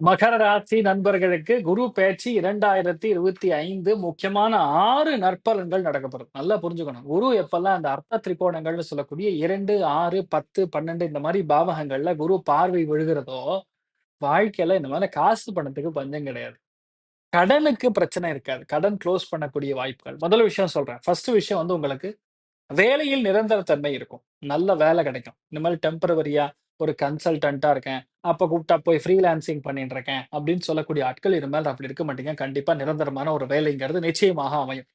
மகர ராசி நண்பர்களுக்கு குரு பேச்சு இரண்டாயிரத்தி இருபத்தி ஐந்து முக்கியமான ஆறு நற்பலன்கள் நடக்கப்படும் நல்லா புரிஞ்சுக்கணும். குரு எப்பல்லாம் அந்த அர்த்த திரிகோணங்கள்னு சொல்லக்கூடிய 2, 6, 10, 12 இந்த மாதிரி பாவகங்கள்ல குரு பார்வை விழுகிறதோ, வாழ்க்கையில இந்த மாதிரி காசு பணத்துக்கு பஞ்சம் கிடையாது. கடனுக்கு பிரச்சனை இருக்காது. கடன் க்ளோஸ் பண்ணக்கூடிய வாய்ப்புகள். முதல் விஷயம் சொல்றேன். ஃபர்ஸ்ட் விஷயம் வந்து உங்களுக்கு வேலையில் நிரந்தர தன்மை இருக்கும். நல்ல வேலை கிடைக்கும். இந்த மாதிரி டெம்பரவரியா ஒரு கன்சல்டண்ட்டாக இருக்கேன். அப்ப கூப்பிட்டா போய் ஃப்ரீலான்சிங் பண்ணிட்டு இருக்கேன் அப்படின்னு சொல்லக்கூடிய ஆட்கள் இனிமேல் அப்படி இருக்க மாட்டீங்க. கண்டிப்பா நிரந்தரமான ஒரு வேலைங்கிறது நிச்சயமாக அமையும்.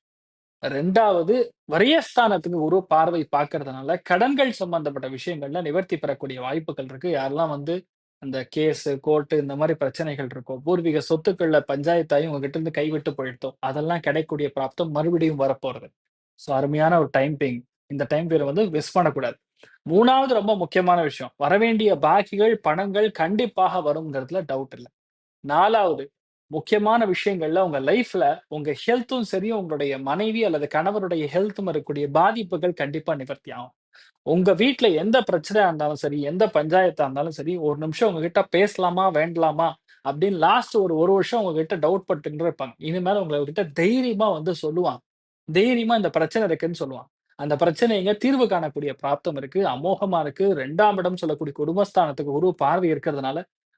ரெண்டாவது வரியஸ்தானத்துக்கு ஒரு பார்வை பார்க்கறதுனால கடன்கள் சம்பந்தப்பட்ட விஷயங்கள்ல நிவர்த்தி பெறக்கூடிய வாய்ப்புகள் இருக்கு. யாரெல்லாம் வந்து அந்த கேஸ், கோர்ட்டு இந்த மாதிரி பிரச்சனைகள் இருக்கும் பூர்வீக சொத்துக்கள்ல பஞ்சாயத்தாயும் உங்ககிட்ட இருந்து கைவிட்டு போயிடுத்தோ, அதெல்லாம் கிடைக்கக்கூடிய பிராப்தம் மறுபடியும் வரப்போறது. ஸோ அருமையான ஒரு டைம் பிங் இந்த டைம் பீரியட் வந்து மிஸ் பண்ணக்கூடாது. மூணாவது ரொம்ப முக்கியமான விஷயம். வரவேண்டிய பாக்கிகள், பணங்கள் கண்டிப்பாக வருங்கிறதுல டவுட் இல்ல. நாலாவது முக்கியமான விஷயங்கள்ல உங்க லைஃப்ல உங்க ஹெல்த்தும் சரி, உங்களுடைய மனைவி அல்லது கணவருடைய ஹெல்த்தும் இருக்கக்கூடிய பாதிப்புகள் கண்டிப்பா நிவர்த்தி ஆகும். உங்க வீட்டுல எந்த பிரச்சனையா இருந்தாலும் சரி, எந்த பஞ்சாயத்தா இருந்தாலும் சரி, ஒரு நிமிஷம் உங்ககிட்ட பேசலாமா? வேண்டலாமா அப்படின்னு லாஸ்ட் ஒரு ஒரு வருஷம் உங்ககிட்ட டவுட் பட்டுன்னு இருப்பாங்க. இனிமேல் உங்ககிட்ட தைரியமா வந்து சொல்லுவாங்க. தைரியமா இந்த பிரச்சனை இருக்குன்னு சொல்லுவான் அந்த பிரச்சனைங்க தீர்வு காணக்கூடிய பிராப்தம் இருக்கு. அமோகமா இருக்கு. ரெண்டாம் இடம் சொல்லக்கூடிய குடும்பஸ்தானத்துக்கு குரு பார்வை இருக்கிறதுனால,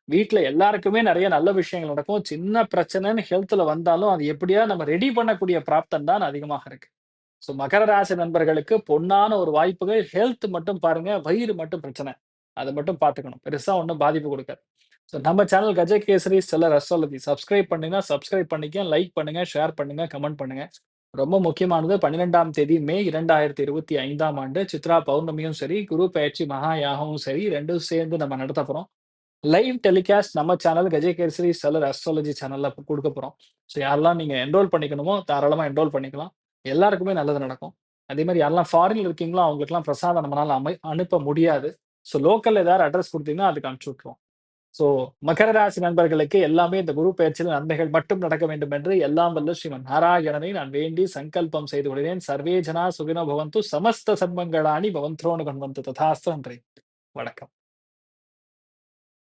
வீட்டுல எல்லாருக்குமே நிறைய நல்ல விஷயங்கள் நடக்கும். சின்ன பிரச்சனைன்னு ஹெல்த்ல வந்தாலும், அது எப்படியா நம்ம ரெடி பண்ணக்கூடிய பிராப்தம் தான் அதிகமாக இருக்கு. ஸோ மகர ராசி நண்பர்களுக்கு பொன்னான ஒரு வாய்ப்புகள். ஹெல்த் மட்டும் பாருங்க. வயிறு மட்டும் பிரச்சனை. அதை மட்டும் பார்த்துக்கணும். பெருசா ஒண்ணும் பாதிப்பு கொடுக்காது ஸோ நம்ம channel Gajakesari stellar astrology subscribe பண்ணீங்கன்னா, சப்ஸ்கிரைப் பண்ணிக்க, லைக் பண்ணுங்க, ஷேர் பண்ணுங்க, கமெண்ட் பண்ணுங்க. ரொம்ப முக்கியமானது 12ஆம் தேதி மே 2025ஆம் ஆண்டு சித்ரா பௌர்ணமியும் சரி, குரு பயிற்சி மகா யாகமும் சரி ரெண்டும் சேர்ந்து நம்ம நடத்த போறோம். லைவ் டெலிகாஸ்ட் நம்ம சேனல் கஜகேசரி சலர் அஸ்ட்ராலஜி சேனல்ல கொடுக்க போறோம். ஸோ யாரெல்லாம் நீங்க என்ரோல் பண்ணிக்கணுமோ, தாராளமா என்ரோல் பண்ணிக்கலாம். எல்லாருக்குமே நல்லது நடக்கும். அதே மாதிரி யாரெல்லாம் ஃபாரின்ல இருக்கீங்களோ, அவங்களுக்கெல்லாம் பிரசாதம் நம்மளால அமை அனுப்ப முடியாது. ஸோ லோக்கல் ஏதாவது அட்ரஸ் கொடுத்தீங்கன்னா அதுக்கு அனுப்பிச்சு விட்ருவோம் ஸோ மகர ராசி நண்பர்களுக்கு எல்லாமே இந்த குரு பயிற்சியில் நன்மைகள் மட்டும் நடக்க வேண்டும் என்று எல்லாம் வல்ல ஸ்ரீமன் நாராயணனை நான் வேண்டி சங்கல்பம் செய்து கொள்கிறேன். சர்வேஜனா சுகினோ பவந்து. சமஸ்த சன்மங்களானி பவந்த்ரோணு கன்வந்து ததாஸ்து. நன்றி. வணக்கம்.